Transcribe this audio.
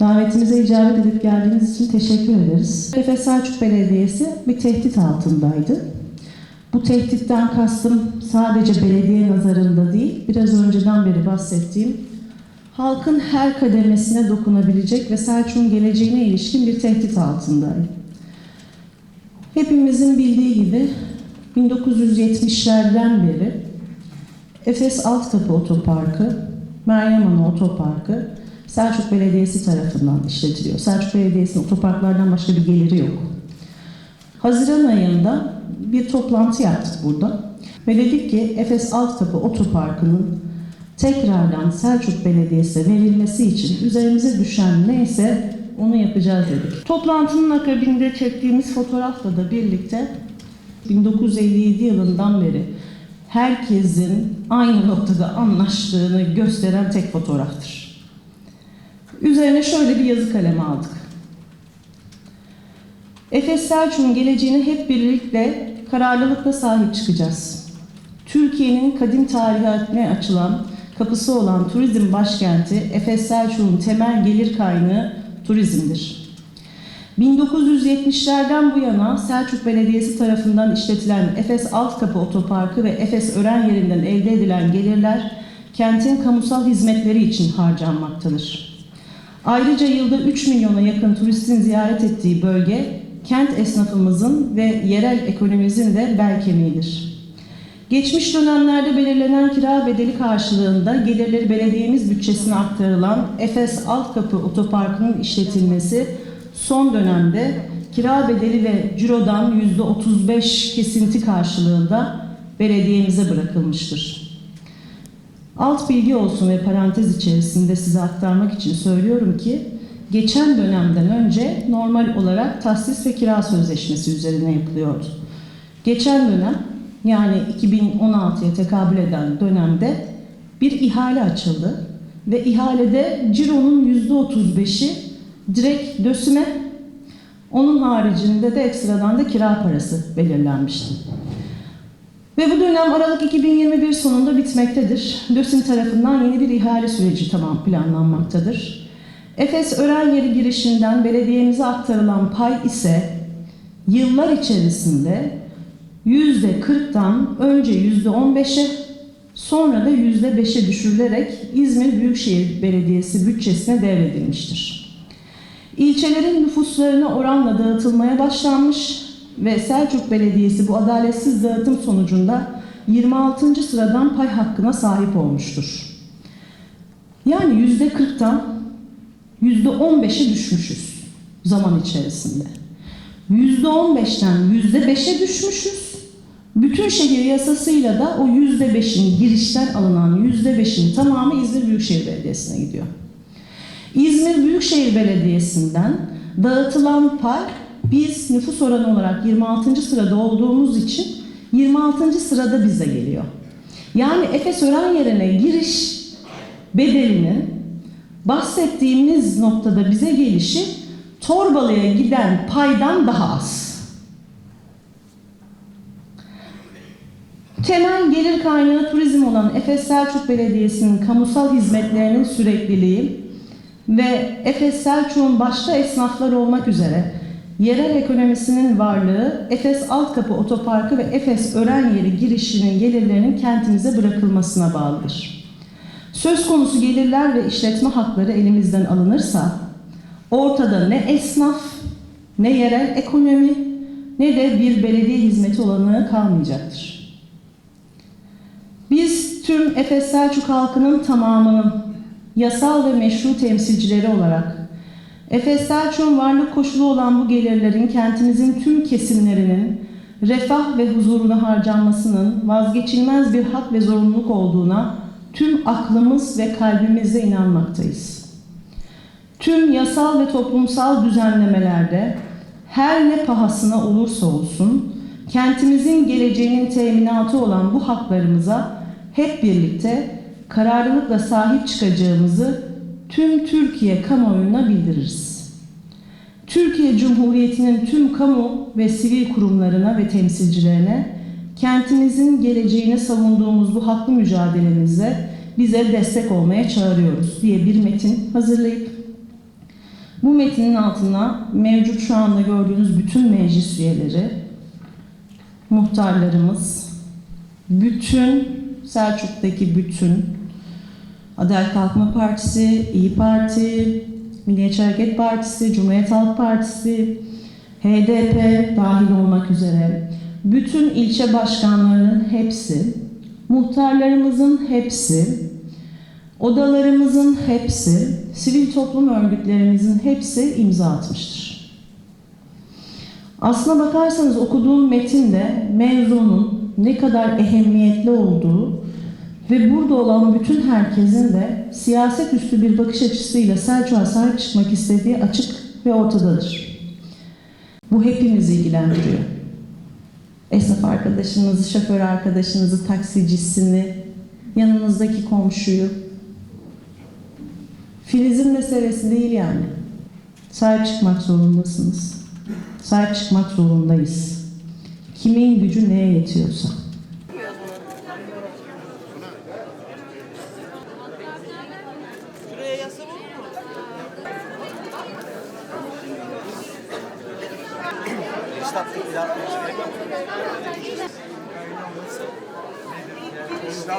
Davetimize icabet edip geldiğiniz için teşekkür ederiz. Efes Selçuk Belediyesi bir tehdit altındaydı. Bu tehditten kastım sadece belediye nazarında değil, biraz önceden beri bahsettiğim halkın her kademesine dokunabilecek ve Selçuk'un geleceğine ilişkin bir tehdit altındaydı. Hepimizin bildiği gibi 1970'lerden beri Efes Altkapı Otoparkı, Meryem Ana Otoparkı Selçuk Belediyesi tarafından işletiliyor. Selçuk Belediyesi'nin otoparklardan başka bir geliri yok. Haziran ayında bir toplantı yaptık burada. Ve dedik ki Efes Altkapı Otoparkı'nın tekrardan Selçuk Belediyesi'ne verilmesi için üzerimize düşen neyse onu yapacağız dedik. Toplantının akabinde çektiğimiz fotoğrafla da birlikte 1957 yılından beri herkesin aynı noktada anlaştığını gösteren tek fotoğraftır. Üzerine şöyle bir yazı kalemi aldık. Efes Selçuk'un geleceğine hep birlikte kararlılıkla sahip çıkacağız. Türkiye'nin kadim tarihatine açılan kapısı olan turizm başkenti Efes Selçuk'un temel gelir kaynağı turizmdir. 1970'lerden bu yana Selçuk Belediyesi tarafından işletilen Efes Altkapı Otoparkı ve Efes Ören yerinden elde edilen gelirler kentin kamusal hizmetleri için harcanmaktadır. Ayrıca yılda 3 milyona yakın turistin ziyaret ettiği bölge, kent esnafımızın ve yerel ekonomimizin de bel kemiğidir. Geçmiş dönemlerde belirlenen kira bedeli karşılığında gelirleri belediyemiz bütçesine aktarılan Efes Altkapı Otoparkı'nın işletilmesi son dönemde kira bedeli ve cirodan %35 kesinti karşılığında belediyemize bırakılmıştır. Alt bilgi olsun ve parantez içerisinde size aktarmak için söylüyorum ki geçen dönemden önce normal olarak tahsis ve kira sözleşmesi üzerine yapılıyordu. Geçen dönem yani 2016'ya tekabül eden dönemde bir ihale açıldı ve ihalede cironun %35'i direkt dösüme onun haricinde de ekstradan da kira parası belirlenmişti. Ve bu dönem Aralık 2021 sonunda bitmektedir. DÖSİM tarafından yeni bir ihale süreci tamam planlanmaktadır. Efes Ören Yeri girişinden belediyemize aktarılan pay ise yıllar içerisinde %40'tan önce %15'e sonra da %5'e düşürülerek İzmir Büyükşehir Belediyesi bütçesine devredilmiştir. İlçelerin nüfuslarına oranla dağıtılmaya başlanmış ve Selçuk Belediyesi bu adaletsiz dağıtım sonucunda 26. sıradan pay hakkına sahip olmuştur. Yani %40'tan %15'e düşmüşüz zaman içerisinde. %15'ten %5'e düşmüşüz. Bütün şehir yasasıyla da o %5'in girişten alınan %5'in tamamı İzmir Büyükşehir Belediyesi'ne gidiyor. İzmir Büyükşehir Belediyesi'nden dağıtılan pay biz nüfus oranı olarak 26. sırada olduğumuz için 26. sırada bize geliyor. Yani Efes Ören yerine giriş bedelinin bahsettiğimiz noktada bize gelişi Torbalı'ya giden paydan daha az. Temel gelir kaynağı turizm olan Efes Selçuk Belediyesi'nin kamusal hizmetlerinin sürekliliği ve Efes Selçuk'un başta esnaflar olmak üzere yerel ekonomisinin varlığı Efes Altkapı Otoparkı ve Efes Ören Yeri girişinin gelirlerinin kentimize bırakılmasına bağlıdır. Söz konusu gelirler ve işletme hakları elimizden alınırsa ortada ne esnaf, ne yerel ekonomi, ne de bir belediye hizmeti olanağı kalmayacaktır. Biz tüm Efes Selçuk halkının tamamının yasal ve meşru temsilcileri olarak Efes Selçuk'un varlık koşulu olan bu gelirlerin kentimizin tüm kesimlerinin refah ve huzuruna harcanmasının vazgeçilmez bir hak ve zorunluluk olduğuna tüm aklımız ve kalbimizle inanmaktayız. Tüm yasal ve toplumsal düzenlemelerde her ne pahasına olursa olsun kentimizin geleceğinin teminatı olan bu haklarımıza hep birlikte kararlılıkla sahip çıkacağımızı tüm Türkiye kamuoyuna bildiririz. Türkiye Cumhuriyeti'nin tüm kamu ve sivil kurumlarına ve temsilcilerine kentimizin geleceğini savunduğumuz bu haklı mücadelemizde bize destek olmaya çağırıyoruz diye bir metin hazırlayıp Bu metnin altına mevcut şu anda gördüğünüz bütün meclis üyeleri, muhtarlarımız, bütün Selçuk'taki bütün Adalet Kalkınma Partisi, İyi Parti, Milliyetçi Hareket Partisi, Cumhuriyet Halk Partisi, HDP dahil olmak üzere bütün ilçe başkanlarının hepsi, muhtarlarımızın hepsi, odalarımızın hepsi, sivil toplum örgütlerimizin hepsi imza atmıştır. Aslına bakarsanız okuduğum metinde mevzunun ne kadar ehemmiyetli olduğu ve burada olan bütün herkesin de siyaset üstü bir bakış açısıyla Selçuk'a sahip çıkmak istediği açık ve ortadadır. Bu hepimizi ilgilendiriyor. Esnaf arkadaşınızı, şoför arkadaşınızı, taksicisini, yanınızdaki komşuyu. Filiz'in meselesi değil yani. Sahip çıkmak zorundasınız. Sahip çıkmak zorundayız. Kimin gücü neye yetiyorsa. 使っていただきまして。